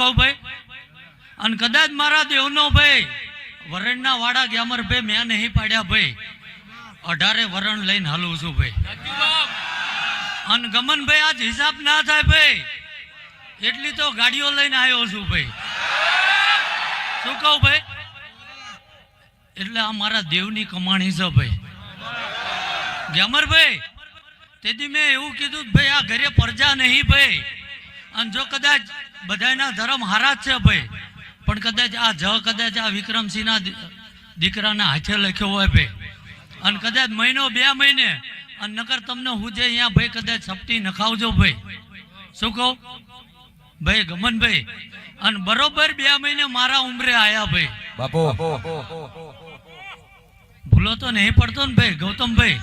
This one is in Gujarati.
કહું ભાઈ? અને કદાચ મારા દેવનો ભાઈ, વરણના વાડા ગ્યામર ભાઈ મેં નહીં પાડ્યા ભાઈ. અઢારે વરણ લઈને હાલું છું ભાઈ. અને ગમન ભાઈ આજ હિસાબ ના થાય ભાઈ. એટલી તો ગાડીઓ લઈને આવ્યો છું ભાઈ. શું કહું ભાઈ? એટલે આ મારા દેવની કમાણી છે ભાઈ. ગ્યામરભાઈ તેથી મેં એવું કીધું ભાઈ, આ ઘરે પરજા નહીં ભાઈ. અને જો કદાચ બધાના ધર્મ હારા છે ભાઈ પણ કદાચ આ જ કદાચ આ વિક્રમસિંહના દીકરાના હાથે લખ્યો હોય ભાઈ. અને કદાચ મહિનો બે મહિને અને નકર તમને હું જે અહીંયા ભાઈ કદાચ સપટી નખાવજો ભાઈ. શું કહું? ભાઈ ગમનભાઈ અને બરોબર બે મહિને મારા ઉંમરે આયા ભાઈ. બાપુ. ભૂલો તો નહીં પડતો ને ભાઈ ગૌતમભાઈ.